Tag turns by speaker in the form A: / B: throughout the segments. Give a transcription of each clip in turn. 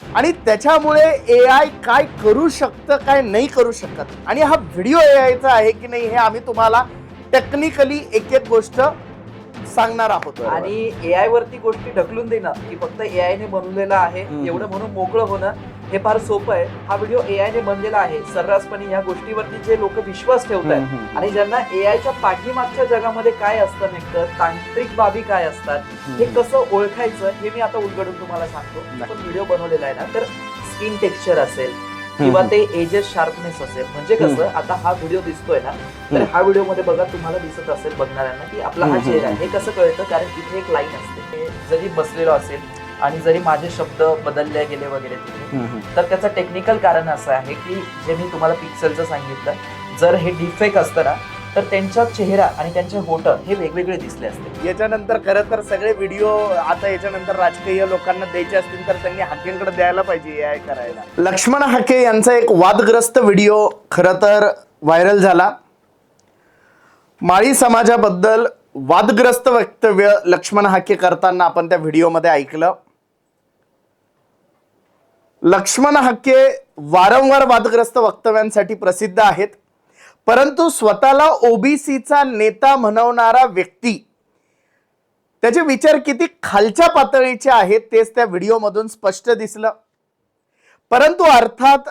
A: आणि त्याच्यामुळे ए आय काय करू शकतं काय नाही करू शकत. आणि हा व्हिडिओ ए आयचा आहे की नाही हे आम्ही तुम्हाला टेक्निकली एक एक गोष्ट सांगणार आहोत
B: आणि एआय वरती गोष्टी ढकलून देणार की फक्त एआय ने बनवलेलं आहे. एवढं म्हणून मोकळं होणं हे फार सोपं आहे हा व्हिडिओ एआय ने बनलेला आहे सर्रासपणे या गोष्टीवरती जे लोक विश्वास ठेवत आहेत. आणि ज्यांना एआयच्या पाठीमागच्या जगामध्ये काय असतं नेमकं तांत्रिक बाबी काय असतात हे कसं ओळखायचं हे मी आता उलगडून तुम्हाला सांगतो. पण व्हिडिओ बनवलेला आहे ना तर स्किन टेक्स्चर असेल किंवा ते एजेस शार्पनेस असेल म्हणजे कसं आता हा व्हिडिओ दिसतोय ना तर. हा व्हिडिओमध्ये बघा तुम्हाला दिसत असेल बघणाऱ्यांना की आपला हा चेहरा. आहे हे कसं कळतं कारण इथे एक लाईन असते जरी बसलेलो असेल आणि जरी माझे शब्द बदलले गेले वगैरे तिथे. तर त्याचं टेक्निकल कारण असं आहे की जे मी तुम्हाला पिक्सेलचं सांगितलं जर हे डिफेक्ट असतं ना तर त्यांचा चेहरा आणि त्यांचे होट हे वेगवेगळे दिसले असते.
A: याच्यानंतर खरं तर सगळे व्हिडिओ आता याच्यानंतर राजकीय लोकांना द्यायचे असतील तर त्यांनी हाकेंकडे द्यायला पाहिजे ए आय करायला. लक्ष्मण हाके यांचा एक वादग्रस्त व्हिडिओ खरं तर व्हायरल झाला. माळी समाजाबद्दल वादग्रस्त वक्तव्य लक्ष्मण हाके करताना आपण त्या व्हिडिओमध्ये ऐकलं. लक्ष्मण हाके वारंवार वादग्रस्त वक्तव्यांसाठी प्रसिद्ध आहेत. परंतु स्वतःला ओबीसीचा नेता म्हणवणारा व्यक्ती त्याचे विचार किती खालच्या पातळीचे आहेत तेच त्या व्हिडिओमधून स्पष्ट दिसलं. परंतु अर्थात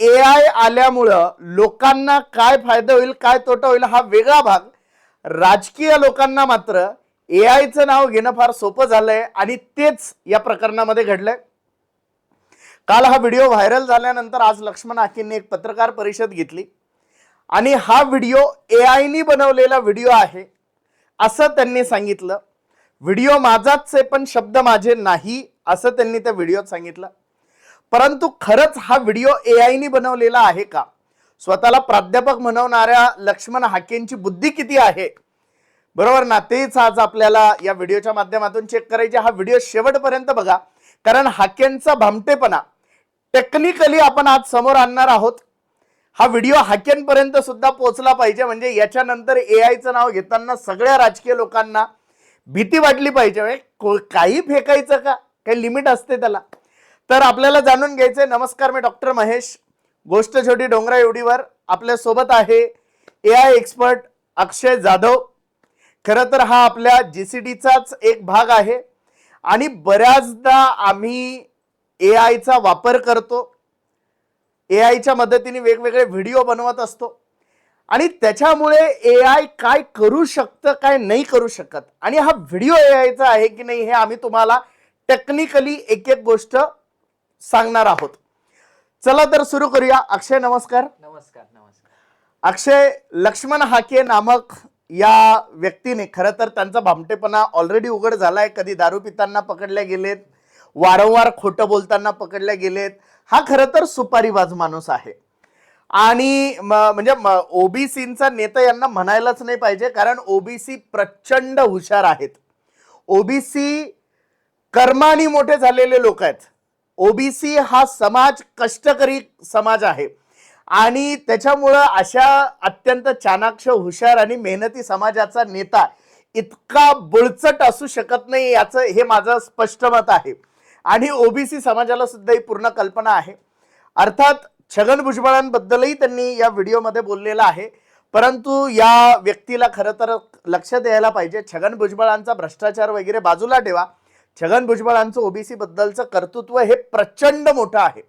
A: ए आय आल्यामुळं लोकांना काय फायदा होईल काय तोटा होईल हा वेगळा भाग. राजकीय लोकांना मात्र ए आयचं नाव घेणं फार सोपं झालंय आणि तेच या प्रकरणामध्ये घडलंय. काल हा व्हिडिओ व्हायरल झाल्यानंतर आज लक्ष्मण आकींनी एक पत्रकार परिषद घेतली. आणि हा व्हिडिओ ए आयनी बनवलेला व्हिडिओ आहे. असं त्यांनी सांगितलं. व्हिडिओ माझाच आहे पण शब्द माझे नाही असं त्यांनी त्या व्हिडिओत सांगितलं. परंतु खरंच हा व्हिडिओ ए आयनी बनवलेला आहे का? स्वतःला प्राध्यापक म्हणवणाऱ्या लक्ष्मण हाकेंची बुद्धी किती आहे? बरोबर ना? तेच आज आपल्याला या व्हिडिओच्या माध्यमातून चेक करायचे. हा व्हिडिओ शेवटपर्यंत बघा. कारण हाकेंचा भामटेपणा. टेक्निकली आपण आज समोर आणणार आहोत. हा व्हिडिओ हाक्यांपर्यंत सुद्धा पोहोचला पाहिजे. म्हणजे याच्यानंतर ए आयचं नाव घेताना सगळ्या राजकीय लोकांना भीती वाटली पाहिजे. म्हणजे को- काही फेकायचं का? काही लिमिट असते त्याला. तर आपल्याला जाणून घ्यायचंय. नमस्कार मी डॉक्टर महेश. गोष्ट छोटी डोंगरा एवढीवर आपल्यासोबत आहे A I expert Akshay Jadhav. खरं तर हा आपल्या जी सी डीचाच एक भाग आहे. आणि बऱ्याचदा आम्ही ए आयचा वापर करतो. ए आयच्या मदतीने वेगवेगळे व्हिडिओ बनवत असतो. आणि त्याच्यामुळे ए आय काय करू शकतं काय नाही करू शकत. आणि हा व्हिडिओ ए आयचा आहे की नाही हे आम्ही तुम्हाला टेक्निकली एक एक गोष्ट सांगणार आहोत. चला तर सुरू करूया. अक्षय नमस्कार.
B: नमस्कार नमस्कार.
A: अक्षय लक्ष्मण हाके नामक या व्यक्तीने खरं तर त्यांचा भामटेपणा ऑलरेडी उघड झालाय. कधी दारू पिताना पकडले गेलेत वारंवार खोटं बोलताना पकडले गेलेत. हा खरं तर सुपारीबाज माणूस आहे. आणि म- म्हणजे ओबीसीचा नेता यांना म्हणायलाच नाही पाहिजे कारण ओबीसी प्रचंड हुशार आहेत. ओबीसी कर्माने मोठे झालेले लोक आहेत. ओबीसी हा समाज कष्टकरी समाज आहे. आणि त्याच्यामुळं अशा अत्यंत चाणाक्ष हुशार आणि मेहनती समाजाचा नेता इतका बुळचट असू शकत नाही याचं हे माझं स्पष्ट मत आहे. आणि ओबीसी समाजाला सुद्धा ही पूर्ण कल्पना आहे. अर्थात छगन भुजबळांबद्दलही त्यांनी या व्हिडिओमध्ये बोललेलं आहे. परंतु या व्यक्तीला खरं तर लक्ष द्यायला पाहिजे. छगन भुजबळांचा भ्रष्टाचार वगैरे बाजूला ठेवा. छगन भुजबळांचं ओबीसी बद्दलचं कर्तृत्व हे प्रचंड मोठं आहे.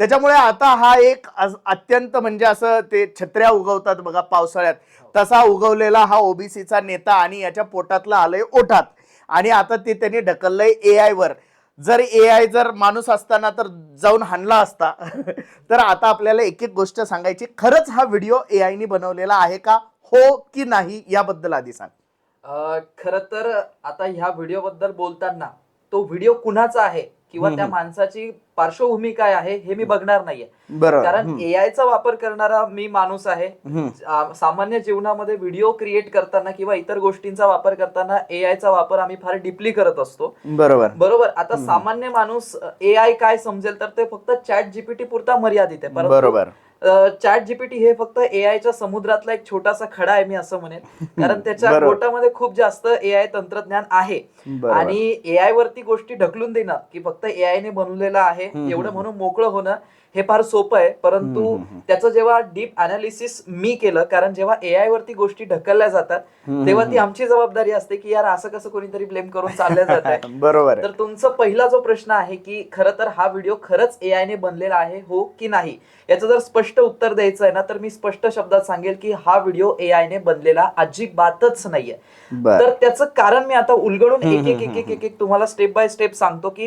A: त्याच्यामुळे आता हा एक अत्यंत म्हणजे असं ते छत्र्या उगवतात बघा पावसाळ्यात. तसा उगवलेला हा ओबीसीचा नेता आणि याच्या पोटातला आलंय ओठात. आणि आता ते त्यांनी ढकललंय ए आय वर. जर ए आय जर माणूस असताना तर जाऊन हाणला असता तर आता आपल्याला एक एक गोष्ट सांगायची. खरंच हा व्हिडिओ ए आयनी बनवलेला आहे का? हो की नाही? याबद्दल आधी सांग.
B: खर तर आता ह्या व्हिडिओ बद्दल बोलताना तो व्हिडिओ कुणाचा आहे? किंवा त्या. माणसाची पार्श्वभूमी काय आहे हे मी बघणार नाहीये. कारण
A: हम्म.
B: एआय चा वापर करणारा मी माणूस आहे. सामान्य जीवनामध्ये व्हिडिओ क्रिएट करताना किंवा इतर गोष्टींचा वापर करताना एआय चा वापर आम्ही फार डीपली करत असतो.
A: बरोबर.
B: बरोबर? आता. सामान्य माणूस एआय काय समजेल तर ते फक्त चॅट जीपीटी पुरता मर्यादित आहे.
A: बरोबर.
B: चॅट जीपीटी हे फक्त एआयच्या समुद्रातला एक छोटासा खडा आहे मी असं म्हणेन कारण त्याच्या. गोटामध्ये खूप जास्त एआय तंत्रज्ञान आहे. आणि एआय वरती गोष्टी ढकलून देणं की फक्त एआय ने बनवलेलं आहे एवढं. म्हणून मोकळं होणं हे फार सोपं आहे परंतु. त्याचं जेव्हा डीप अनालिसिस मी केलं कारण जेव्हा एआय वरती गोष्टी ढकलल्या जातात तेव्हा. ती आमची जबाबदारी असते की यार असं कसं कोणीतरी ब्लेम करून चालल्या जात आहे
A: बरोबर
B: तर तुमचा पहिला जो प्रश्न आहे की खरं तर हा व्हिडिओ खरंच एआय ने बनलेला आहे हो की नाही याचं जर स्पष्ट उत्तर द्यायचं आहे ना तर मी स्पष्ट शब्दात सांगेल की हा व्हिडिओ एआय ने बनलेला अजिबातच नाहीये. तर त्याचं कारण मी आता उलगडून एक एक एक एक एक तुम्हाला स्टेप बाय स्टेप सांगतो की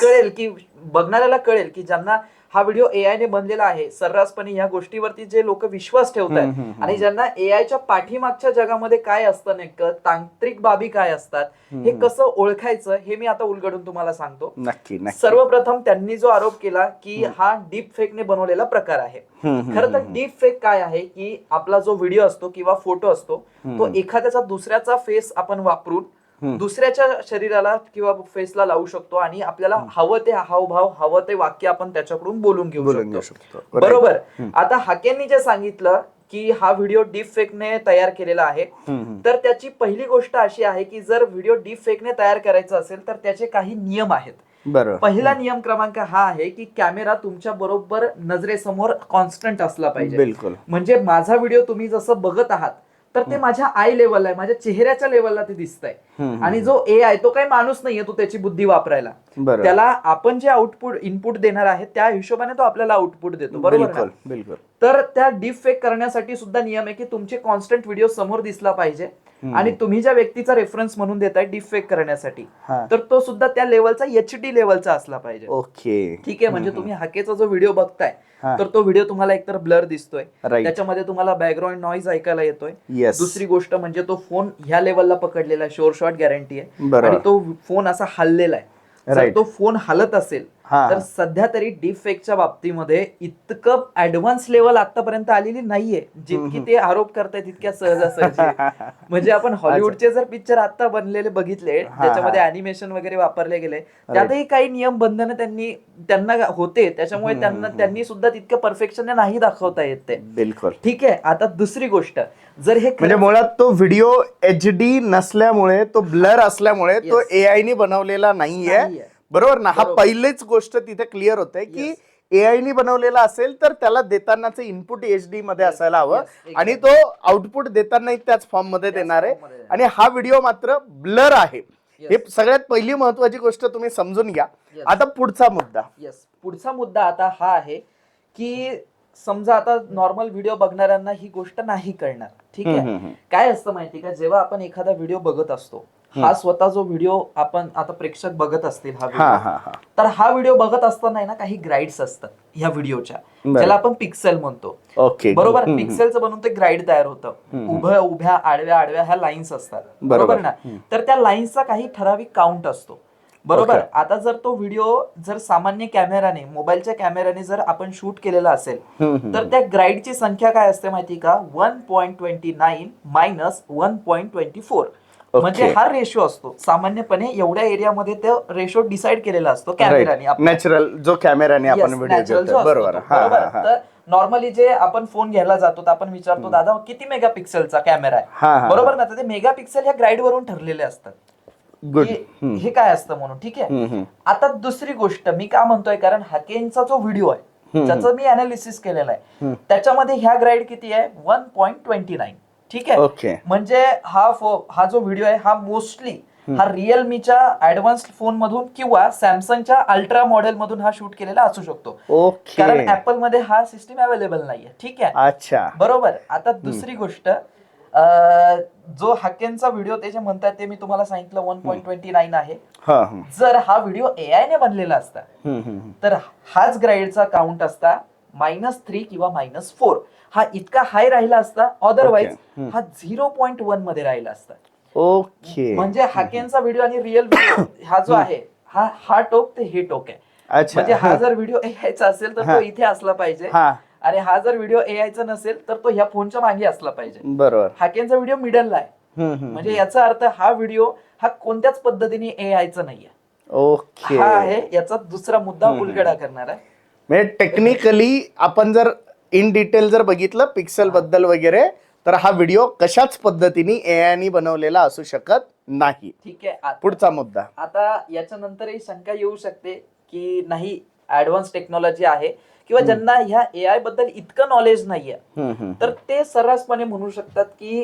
B: कळेल की बघणाऱ्याला कळेल की ज्यांना हा व्हिडिओ एआय ने बनलेला आहे सर्रासपणे या गोष्टीवरती जे लोक विश्वास ठेवत आहेत. आणि ज्यांना एआयच्या पाठीमागच्या जगामध्ये काय असतं नेमकं तांत्रिक बाबी काय असतात हे. कसं ओळखायचं हे मी आता उलगडून तुम्हाला सांगतो
A: नक्की
B: सर्वप्रथम त्यांनी जो आरोप केला की हा डीप फेकने बनवलेला प्रकार आहे खरं तर. डीप फेक काय आहे की आपला जो व्हिडिओ असतो किंवा फोटो असतो तो. एखाद्याचा दुसऱ्याचा फेस आपण वापरून. दुसऱ्याच्या शरीराला किंवा फेसला लावू शकतो आणि आपल्याला हवं ते हावभाव हवं ते वाक्य आपण त्याच्याकडून बोलून घेऊ शकतो. बरोबर. आता हाकेंनी जे सांगितलं की हा व्हिडिओ डीप फेकने तयार केलेला आहे. तर त्याची पहिली गोष्ट अशी आहे की जर व्हिडिओ डीप फेकने तयार करायचा असेल तर त्याचे काही नियम आहेत. पहिला नियम क्रमांक हा आहे की कॅमेरा तुमच्या बरोबर नजरेसमोर कॉन्स्टंट असला पाहिजे.
A: बिलकुल.
B: म्हणजे माझा व्हिडिओ तुम्ही जसं बघत आहात तर ते माझ्या आय लेवलला आहे माझ्या चेहऱ्याच्या लेवलला ते दिसतंय.
A: हम्म,
B: आणि. जो ए आहे तो काही माणूस नाहीये तो त्याची बुद्धी वापरायला. त्याला आपण जे आउटपुट इनपुट देणार आहे त्या हिशोबाने तो आपल्याला आउटपुट देतो. बरोबर
A: बिलकुल.
B: तर त्या डीप फेक करण्यासाठी सुद्धा नियम आहे की तुमचे कॉन्स्टंट व्हिडिओ समोर दिसला पाहिजे. आणि तुम्ही ज्या व्यक्तीचा रेफरन्स म्हणून देताय डीप फेक करण्यासाठी तर तो सुद्धा त्या लेवलचा एच डी लेवलचा असला पाहिजे.
A: ओके.
B: ठीक आहे म्हणजे तुम्ही हाकेचा जो व्हिडिओ बघताय. तर तो व्हिडिओ तुम्हाला एकतर ब्लर दिसतोय. त्याच्यामध्ये तुम्हाला बॅकग्राऊंड नॉईज ऐकायला येतोय. दुसरी गोष्ट म्हणजे तो फोन ह्या लेवलला पकडलेला आहे शोर शॉट गॅरंटी आहे. आणि तो फोन असा हललेला आहे. जर. तो फोन हलत असेल तर सध्या तरी डीप फेकच्या बाबतीमध्ये इतकं ऍडव्हान्स लेवल आतापर्यंत आलेली नाहीये जितकी. ते आरोप करतायत तितक्या सहजासहजी. म्हणजे आपण हॉलिवूडचे जर पिक्चर आता बनलेले बघितले ज्याच्यामध्ये
A: हा.
B: अॅनिमेशन वगैरे वापरले गेले त्यातही काही नियम बंधनं त्यांनी त्यांना होते त्याच्यामुळे त्यांना. त्यांनी सुद्धा तितकं परफेक्शन नाही दाखवता येत ते
A: बिलकुल
B: ठीक आहे आता दुसरी गोष्ट जर हे
A: म्हणजे मुळात तो व्हिडिओ एच डी नसल्यामुळे तो ब्लर असल्यामुळे तो
B: Yes.
A: एआय ने बनवलेला नाहीये. बरोबर ना हा. पहिलेच गोष्ट तिथे क्लिअर होते की
B: Yes.
A: एआय ने बनवलेला असेल तर त्याला देतानाचं इनपुट एच डी मध्ये असायला हवं आणि. तो आउटपुट देतानाही त्याच
B: फॉर्ममध्ये
A: देणार आहे आणि हा व्हिडिओ मात्र ब्लर आहे. हे सगळ्यात पहिली महत्वाची गोष्ट तुम्ही समजून घ्या. आता पुढचा मुद्दा
B: येस पुढचा मुद्दा आता हा आहे की समजा आता नॉर्मल व्हिडिओ बघणाऱ्यांना ही गोष्ट नाही कळणार ठीक आहे. काय असतं माहिती का जेव्हा आपण एखादा व्हिडिओ बघत असतो हा. स्वतः जो व्हिडिओ आपण आता प्रेक्षक बघत असतील हा
A: हा
B: व्हिडिओ तर हा व्हिडिओ बघत असताना ना काही ग्राईड्स असतात ह्या व्हिडिओच्या. ज्याला आपण पिक्सेल म्हणतो
A: ओके
B: बरोबर. पिक्सेलचं बनवून ते ग्राईड तयार होतं. उभ्या उभ्या आडव्या आडव्या ह्या लाईन्स असतात
A: बरोबर.
B: ना. तर त्या लाईन्सचा काही ठराविक काउंट असतो बरोबर. आता जर तो व्हिडिओ जर सामान्य कॅमेराने मोबाईलच्या कॅमेराने जर आपण शूट केलेला असेल तर त्या ग्राईडची संख्या काय असते माहिती का? One point twenty nine minus one point twenty four म्हणजे हा रेशो असतो. सामान्यपणे एवढ्या एरियामध्ये तो रेशो डिसाइड केलेला असतो कॅमेराने आपण.
A: नॅचरल जो कॅमेराने आपण व्हिडिओ बरोबर.
B: तर नॉर्मली जे आपण फोन घ्यायला जातो तर आपण विचारतो दादा किती मेगा पिक्सेलचा कॅमेरा आहे? बरोबर ना? तर ते मेगा पिक्सेल ह्या ग्राईड वरून ठरलेले असतात.
A: गुड
B: हे काय असतं म्हणून ठीक आहे. आता दुसरी गोष्ट मी का म्हणतोय कारण हाकेनचा जो व्हिडिओ आहे. त्याचं मी अनालिसिस केलेलं आहे. त्याच्यामध्ये ह्या ग्राईड किती आहे? वन पॉईंट ट्वेंटी नाईन ठीक आहे? म्हणजे हा फो- हा जो व्हिडिओ आहे हा मोस्टली हा रिअलमीच्या ऍडव्हान्स फोन मधून किंवा सॅमसंगच्या अल्ट्रा मॉडेल मधून हा शूट केलेला असू शकतो. कारण ऍपलमध्ये हा सिस्टीम अवेलेबल नाहीये. ठीक आहे?
A: अच्छा.
B: बरोबर. आता दुसरी गोष्ट जो हाकेनचा व्हिडिओ ते जे म्हणतात ते मी तुम्हाला सांगितलं वन पॉईंट ट्वेंटी नाईन आहे. जर हा व्हिडिओ एआय ने बनलेला असता. तर हाच ग्राईडचा काउंट असता मायनस थ्री किंवा मायनस फोर हा इतका हाय राहिला असता अदरवाईज. हा झिरो पॉईंट वनमध्ये राहिला असता.
A: ओके
B: म्हणजे हाकेनचा व्हिडिओ आणि रिअल व्हिडिओ हा जो आहे हा हा टोक ते हे टोक आहे. म्हणजे हा जर व्हिडिओ एआयचा असेल तर. तो इथे असला पाहिजे. आणि हा जर व्हिडिओ एआयचा नसेल तर तो ह्या फोनच्या मागे असला पाहिजे.
A: बरोबर.
B: हाकेनचा व्हिडिओ मिडलला आहे. म्हणजे याचा अर्थ हा व्हिडिओ हा कोणत्याच पद्धतीने एआयचा नाहीये.
A: ओके.
B: हा आहे याचा दुसरा मुद्दा. उलगडा करणार. आहे
A: म्हणजे टेक्निकली आपण जर इन डिटेल जर बघितलं पिक्सलबद्दल वगैरे तर हा व्हिडिओ कशाच पद्धतीने एआयनी बनवलेला असू शकत नाही.
B: ठीक आहे
A: पुढचा मुद्दा.
B: आता याच्यानंतरही शंका येऊ शकते की नाही ऍडव्हान्स टेक्नॉलॉजी आहे. किंवा ज्यांना ह्या एआयबद्दल इतकं नॉलेज नाहीये. तर ते सर्रासपणे म्हणू शकतात की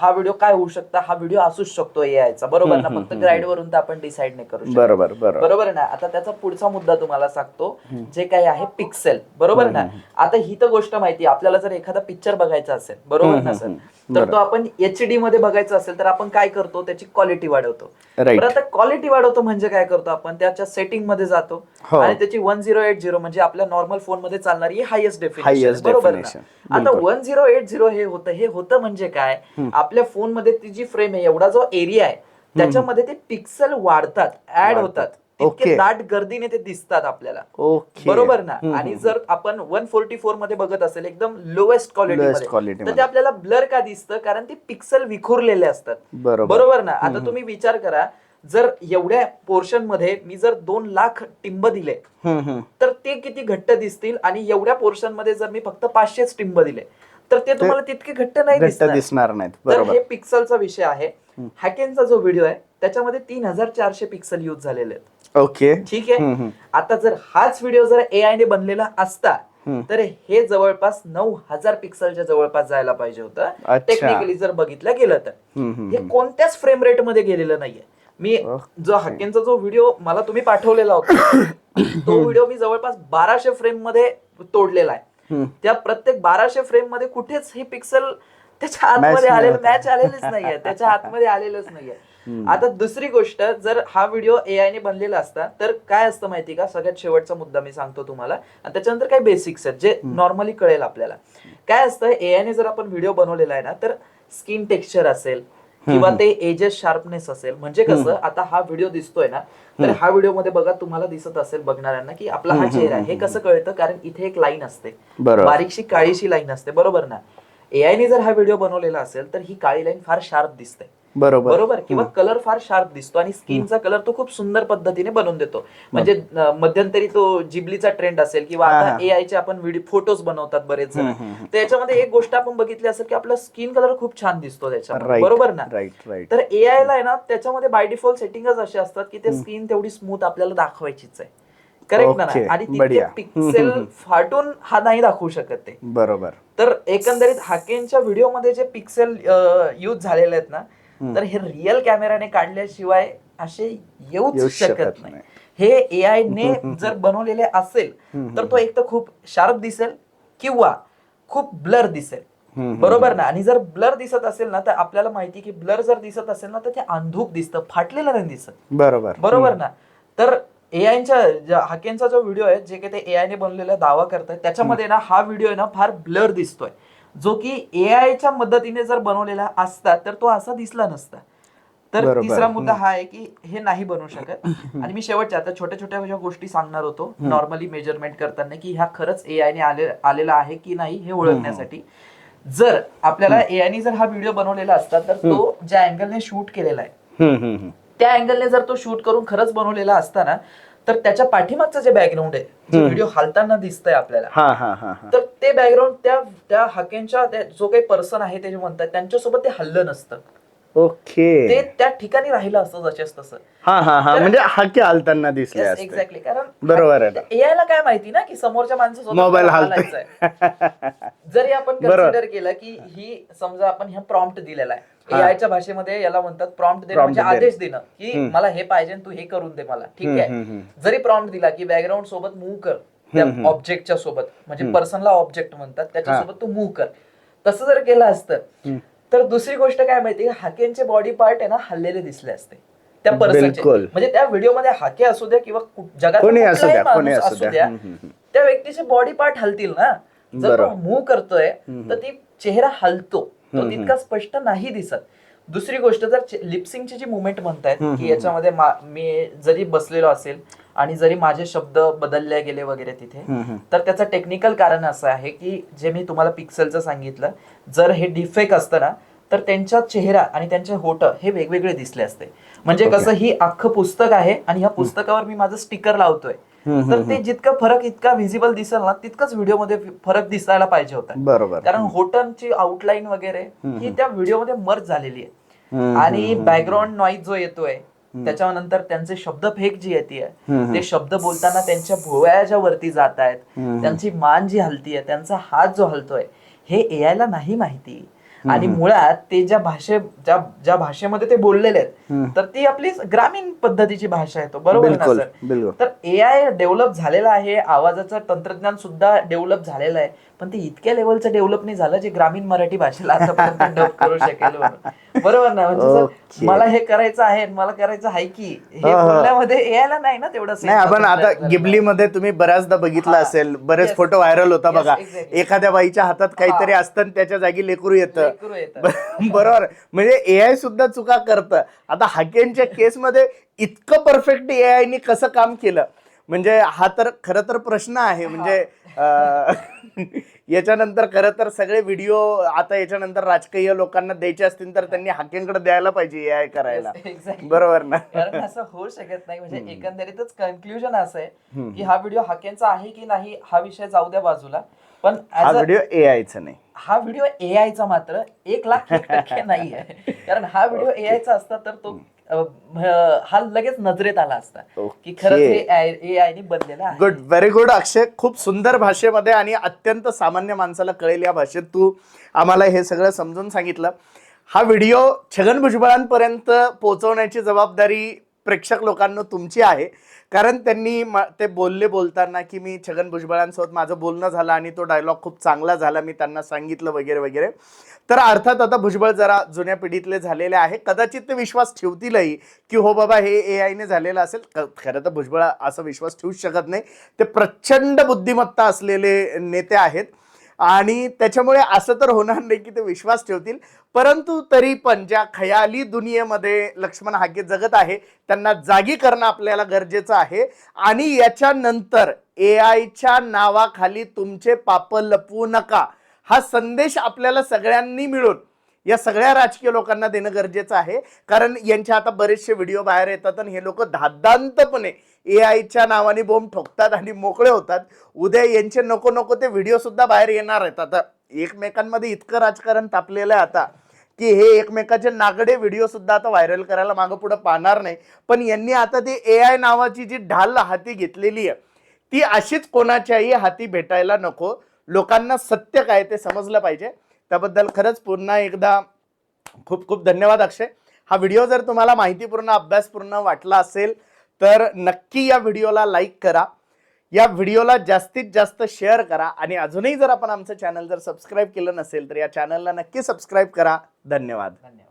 B: हा व्हिडिओ काय होऊ शकता? हा व्हिडिओ असूच शकतो एआयचा बरोबर ना? फक्त ग्राईड वरून तर आपण डिसाईड नाही करू शकत.
A: बरोबर बरोबर.
B: ना? आता त्याचा पुढचा मुद्दा तुम्हाला सांगतो जे काही आहे पिक्सेल बरोबर ना? आता ही तर गोष्ट माहिती. आपल्याला जर एखादा पिक्चर बघायचा असेल बरोबर ना सर. तर. तो आपण एच डी मध्ये बघायचा असेल तर आपण काय करतो? त्याची क्वालिटी वाढवतो. बरं आता क्वालिटी वाढवतो म्हणजे काय करतो आपण? त्याच्या सेटिंगमध्ये जातो.
A: हो.
B: आणि त्याची वन झिरो एट झिरो म्हणजे आपल्या नॉर्मल फोन मध्ये चालणारी हायेस्ट डेफिनेशन बरोबर ना. आता. वन झिरो एट झिरो हे होतं. हे होतं म्हणजे काय? आपल्या फोनमध्ये ती जी फ्रेम आहे एवढा जो एरिया आहे त्याच्यामध्ये ते पिक्सल वाढतात ऍड. होतात. तितके दाट गर्दीने ते दिसतात आपल्याला.
A: ओके
B: बरोबर ना? आणि. जर आपण वन फोर्टी फोरमध्ये बघत असेल एकदम लोएस्ट क्वालिटी तर ते. आपल्याला ब्लर का दिसतं? कारण ते पिक्सल विखुरलेले असतात.
A: बरोबर.
B: बरोबर ना? आता तुम्ही विचार करा जर एवढ्या पोर्शनमध्ये मी जर दोन लाख टिंब दिले. तर ते किती घट्ट दिसतील? आणि एवढ्या पोर्शनमध्ये जर मी फक्त पाचशेच टिंब दिले तर ते तुम्हाला तितके घट्ट नाही दिसणार.
A: नाहीत.
B: तर
A: बरोबर.
B: हे पिक्सलचा विषय आहे. हॅकेनचा जो व्हिडिओ आहे त्याच्यामध्ये तीन हजार चारशे पिक्सल यूज झालेले आहेत.
A: ओके.
B: ठीक आहे. आता जर हाच व्हिडिओ जर एआय ने बनलेला असता. तर हे जवळपास नऊ हजार पिक्सलच्या जवळपास जायला पाहिजे होतं. टेक्निकली जर बघितलं गेलं तर. हे कोणत्याच फ्रेम रेटमध्ये गेलेलं नाहीये. मी. जो हक्केंचा जो व्हिडिओ मला तुम्ही पाठवलेला होता तो व्हिडिओ मी जवळपास बाराशे फ्रेममध्ये तोडलेला आहे. त्या प्रत्येक बाराशे फ्रेममध्ये कुठेच हे पिक्सल त्याच्या आतमध्ये आलेलं. मॅच आलेलंच नाहीये. त्याच्या आतमध्ये आलेलंच नाहीये. आता दुसरी गोष्ट जर हा व्हिडिओ एआय ने बनलेला असता तर काय असतं माहिती का? सगळ्यात शेवटचा मुद्दा मी सांगतो तुम्हाला. आणि त्याच्यानंतर काही बेसिक्स आहेत जे नॉर्मली कळेल आपल्याला. काय असतं? एआय ने जर आपण व्हिडिओ बनवलेला आहे ना तर स्किन टेक्स्चर असेल किंवा ते एजेस शार्पनेस असेल. म्हणजे कसं आता हा व्हिडिओ दिसतोय ना तर हा व्हिडिओमध्ये बघा तुम्हाला दिसत असेल बघणाऱ्यांना की आपला हा चेहरा हे कसं कळतं? कारण इथे एक लाईन असते. बारीकशी काळीशी लाईन असते. बरोबर ना? एआय ने जर हा व्हिडिओ बनवलेला असेल तर ही काळी लाईन फार शार्प दिसते.
A: बरोबर.
B: बरोबर. किंवा कलर फार शार्प दिसतो आणि स्किनचा कलर तो खूप सुंदर पद्धतीने बनवून देतो. म्हणजे मध्यंतरी तो जिबलीचा ट्रेंड असेल किंवा आता
A: हा.
B: एआय चे आपण व्हिडिओ फोटोज बनवतात बरेच. तर याच्यामध्ये एक गोष्ट आपण बघितली असेल की आपला स्किन कलर खूप छान दिसतो
A: राईट
B: बरोबर ना? तर एआय ला आहे ना त्याच्यामध्ये बाय डिफॉल्ट सेटिंगच असे असतात की ते स्किन तेवढी स्मूथ आपल्याला दाखवायचीच आहे. करेक्ट ना? आणि तिथे. पिक्सेल फाटून हा नाही दाखवू शकत ते.
A: बरोबर.
B: तर एकंदरीत हाकेनच्या व्हिडिओमध्ये जे पिक्सेल यूज झालेले आहेत ना तर हे रिअल कॅमेराने काढल्याशिवाय असे येऊच शकत नाही. हे एआय ने जर बनवलेले असेल तर तो एक तर खूप शार्प दिसेल किंवा खूप ब्लर दिसेल. बरोबर ना? आणि जर ब्लर दिसत असेल ना तर आपल्याला माहिती की ब्लर जर दिसत असेल ना तर ते अंधूक दिसतं फाटलेलं नाही दिसत.
A: बरोबर.
B: बरोबर ना? तर एआयच्या हाकेनचा जो व्हिडिओ आहे जे काही ते एआय ने बनलेला दावा करतायत त्याच्यामध्ये ना हा व्हिडिओ ना फार ब्लर दिसतोय. जो की एआयच्या मदतीने जर बनवलेला असता तर तो असा दिसला नसता. तर. तिसरा मुद्दा हा आहे की हे नाही बनवू शकत. आणि मी शेवटच्या आता छोट्या छोट्या गोष्टी सांगणार होतो नॉर्मली मेजरमेंट करताना की ह्या खरंच एआय ने आले आलेला आहे की नाही हे ओळखण्यासाठी. जर आपल्याला एआय ने जर हा व्हिडिओ बनवलेला असता तर तो ज्या अँगलने शूट केलेला आहे. त्या अँगलने जर तो शूट करून खरंच बनवलेला असता ना तर त्याच्या पाठीमागचं जे बॅकग्राऊंड आहे जे व्हिडिओ हालताना दिसतंय आपल्याला
A: हा हा हा हा
B: तर ते बॅकग्राऊंड त्या त्या हाकेंच्या जो काही पर्सन आहे ते जे म्हणतात त्यांच्यासोबत ते हल्लं नसतं
A: ओके
B: ते त्या ठिकाणी राहिलं असतं जसेच तसं
A: हा हा हा म्हणजे हाके हालताना दिसले
B: एक्झॅक्टली कारण
A: बरोबर आहे ना.
B: एआय ला काय माहिती ना की समोरच्या माणसासोबत
A: मोबाईल.
B: हालायचंय. जरी आपण. कन्सिडर केलं की ही समजा आपण ह्या प्रॉम्प्ट दिलेला आहे. एआयच्या भाषेमध्ये याला म्हणतात प्रॉम्प्ट देणं म्हणजे. आदेश देणं की. मला हे पाहिजे तू हे करून दे मला ठीक आहे. जरी प्रॉम्प्ट दिला की बॅकग्राऊंड सोबत मूव्ह कर त्या. ऑब्जेक्टच्या सोबत म्हणजे. पर्सनला ऑब्जेक्ट म्हणतात त्याच्यासोबत तू मूव्ह कर तसं जर केलं असतं. तर दुसरी गोष्ट काय माहिती हाकेंचे बॉडी पार्ट आहे ना हल्लेले दिसले असते त्या पर्सनचे. म्हणजे त्या व्हिडिओमध्ये हाके असू द्या किंवा जगात
A: असू द्या.
B: त्या व्यक्तीचे बॉडी पार्ट हलतील ना जर. मूव्ह करतोय. तर ती चेहरा हलतो तो तितका स्पष्ट नाही दिसत. दुसरी गोष्ट जर लिपसिंगची जी मुवमेंट म्हणतायत की याच्यामध्ये मा- मी जरी बसलेलो असेल आणि जरी माझे शब्द बदलले गेले वगैरे तिथे. तर त्याचं टेक्निकल कारण असं आहे की जे मी तुम्हाला पिक्सेलचं सांगितलं जर हे डिफेक्ट असतं ना तर त्यांचा चेहरा आणि त्यांचे होट हे वेगवेगळे दिसले असते. म्हणजे. कसं ही अख्खं पुस्तक आहे आणि ह्या पुस्तकावर मी माझं स्टिकर लावतोय. तर ते जितकं फरक इतका व्हिजिबल दिसेल ना तितकंच व्हिडिओमध्ये फरक दिसायला पाहिजे होता.
A: बरोबर.
B: कारण होटनची आउटलाईन वगैरे ही त्या व्हिडिओमध्ये मर्ज झालेली आहे. आणि बॅकग्राऊंड नॉईज जो येतोय त्याच्यानंतर त्यांचे शब्द फेक जी येते. ते शब्द बोलताना त्यांच्या भोवया ज्या वरती जात आहेत. त्यांची मान जी हलतीये त्यांचा हात जो हलतोय हे एआय ला नाही माहिती. आणि मुळात ते ज्या भाषे ज्या ज्या भाषेमध्ये ते बोललेले आहेत तर ती आपली ग्रामीण पद्धतीची भाषा आहे तो. बरोबर ना सर? तर एआय डेव्हलप झालेला आहे आवाजाचं तंत्रज्ञान सुद्धा डेव्हलप झालेलं आहे पण ते इतक्या लेवलचं डेव्हलप नाही झालं जे ग्रामीण मराठी भाषेला आतापर्यंत डब करू शकेल. बरोबर ना म्हणजे
A: Okay.
B: मला हे करायचं आहे मला करायचं आहे की हे
A: हा, हा.
B: बोलण्यामध्ये एआयला नाही ना तेवढं
A: नाही आपण आता
B: गिबली
A: गिबलीमध्ये तुम्ही बऱ्याचदा बघितलं
B: हा.
A: असेल बरेच
B: Yes.
A: फोटो व्हायरल होता
B: Yes,
A: बघा
B: exactly.
A: एखाद्या बाईच्या हातात काहीतरी. असतं आणि त्याच्या जागी लेकरू येतं
B: लेकरू येतं.
A: बरोबर म्हणजे एआय सुद्धा चुका करतं आता हाकेनच्या केसमध्ये इतकं परफेक्ट एआय ने कसं काम केलं म्हणजे हा तर खरं तर प्रश्न आहे म्हणजे अं, याच्यानंतर खरं तर सगळे व्हिडिओ आता याच्यानंतर राजकीय लोकांना द्यायचे असतील तर त्यांनी हाकेनकडे द्यायला पाहिजे एआय करायला. बरोबर ना?
B: कारण असं होऊ शकत नाही. म्हणजे एकंदरीतच कन्क्लुजन असं आहे की हा व्हिडिओ हाकेंचा आहे की नाही हा विषय जाऊ द्या बाजूला. पण
A: हा व्हिडिओ एआयचा नाही.
B: हा व्हिडिओ एआय चा मात्र एक लाख टक्के नाही आहे. कारण हा व्हिडिओ एआय चा असता तर तो हा लगेच नजरेत आला असता की खरंच हे एआय ने बनलेला आहे.
A: Good very good Akshay. खूप सुंदर भाषेमध्ये आणि अत्यंत सामान्य माणसाला कळेल या भाषेत तू आम्हाला हे सगळं समजून सांगितलं. हा व्हिडिओ छगन भुजबळांपर्यंत पोहोचवण्याची जबाबदारी प्रेक्षक लोकांना तुमची आहे. कारण त्यांनी म- ते बोलले बोलताना की मी छगन भुजबळांसोबत माझं बोलणं झालं आणि तो डायलॉग खूप चांगला झाला मी त्यांना सांगितलं वगैरे वगैरे. तर अर्थात आता भुजबळ जरा जुन्या पिढीतले झालेले आहे. कदाचित ते विश्वास ठेवतीलही की हो बाबा हे ए आयने झालेलं असेल. खरं तर भुजबळ असा विश्वास ठेवूच शकत नाही. ते प्रचंड बुद्धिमत्ता असलेले नेते आहेत. आणि त्याच्यामुळे असं तर होणार नाही की ते विश्वास ठेवतील. परंतु तरी पण ज्या खयाली दुनियेमध्ये लक्ष्मण हाके जगत आहे त्यांना जागी करणं आपल्याला गरजेचं आहे. आणि याच्यानंतर ए आयच्या नावाखाली तुमचे पाप लपवू नका. हा संदेश आपल्याला सगळ्यांनी मिळून या सगळ्या राजकीय लोकांना देणं गरजेचं आहे. कारण यांच्या आता बरेचसे व्हिडिओ बाहेर येतात आणि हे लोक धादांतपणे ए आयच्या नावाने बोंब ठोकतात आणि मोकळे होतात. उद्या यांचे नको नको ते व्हिडिओ सुद्धा बाहेर येणार आहेत. आता एकमेकांमध्ये इतकं राजकारण तापलेलं आहे आता की हे एकमेकाचे नागडे व्हिडिओ सुद्धा आता व्हायरल करायला मागं पुढे पाहणार नाही. पण यांनी आता ती ए आय नावाची जी ढाल हाती घेतलेली आहे ती अशीच कोणाच्याही हाती भेटायला नको. लोकांना सत्य काय ते समजलं पाहिजे. त्याबद्दल खरंच पुन्हा एकदा खूप खूप धन्यवाद अक्षय. हा व्हिडिओ जर तुम्हाला माहितीपूर्ण अभ्यासपूर्ण वाटला असेल तर नक्की या व्हिडिओला लाईक करा. या व्हिडिओला जास्तीत जास्त शेअर करा. आणि अजूनही जर आपण आमचं चॅनल जर सबस्क्राईब केलं नसेल तर या चॅनलला नक्की सबस्क्राईब करा. धन्यवाद.
B: धन्यवाद.